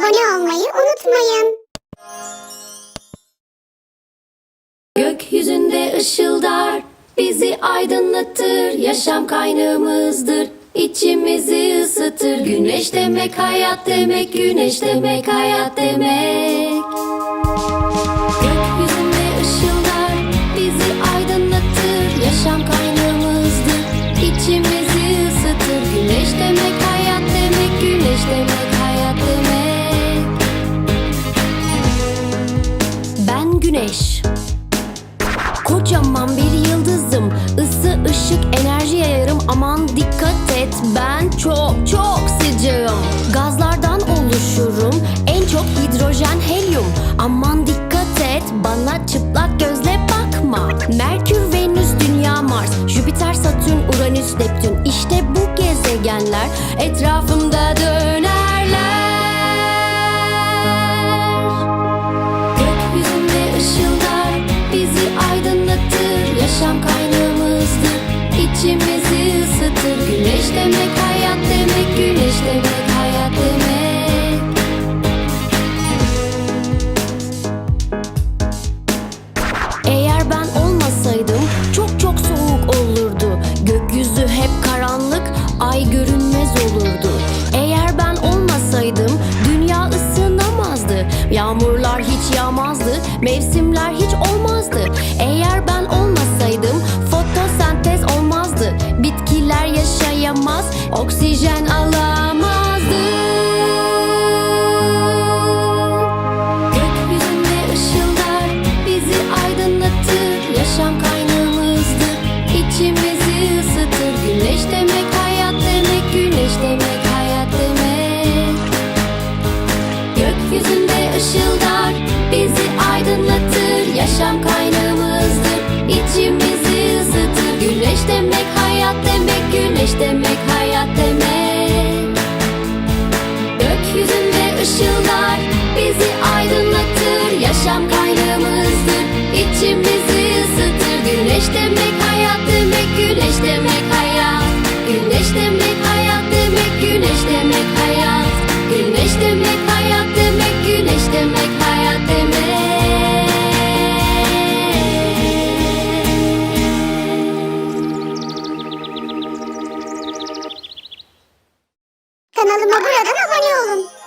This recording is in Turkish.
abone olmayı unutmayın. Gökyüzünde ışıldar, bizi aydınlatır, yaşam kaynağımızdır. İçimizi ısıtır. Güneş demek hayat demek, güneş demek hayat demek. Gökyüzünde ışıldar, bizi aydınlatır, yaşam kaynağımızdır. İçimizi ısıtır. Güneş demek hayat demek, güneş demek güneş. Kocaman bir yıldızım. Isı, ışık, enerji yayarım Aman dikkat et. Ben çok çok sıcağım. Gazlardan oluşurum. En çok hidrojen, helyum. Aman dikkat et. Bana çıplak gözle bakma. Merkür, Venüs, Dünya, Mars. Jüpiter, Satürn, Uranüs, Neptün. İşte bu gezegenler. Etrafımda Isıtır, güneş demek hayat demek, güneş demek hayat demek. Eğer ben olmasaydım çok çok soğuk olurdu. Gökyüzü hep karanlık, ay görünmez olurdu. Eğer ben olmasaydım dünya ısınamazdı. Yağmurlar hiç yağmazdı, mevsimler hiç olmazdı. Eğer ben olmasaydım yaşam kaynağımızdır. İçimizi ısıtır, güneş demek hayat demek, güneş demek hayat demek. Gökyüzünde ışıldar, bizi aydınlatır, yaşam kaynağımızdır. İçimizi ısıtır, güneş demek hayat demek, güneş demek hayat. Güneş demek hayat demek, güneş demek hayat. Güneş demek, Kanalıma buradan abone olun.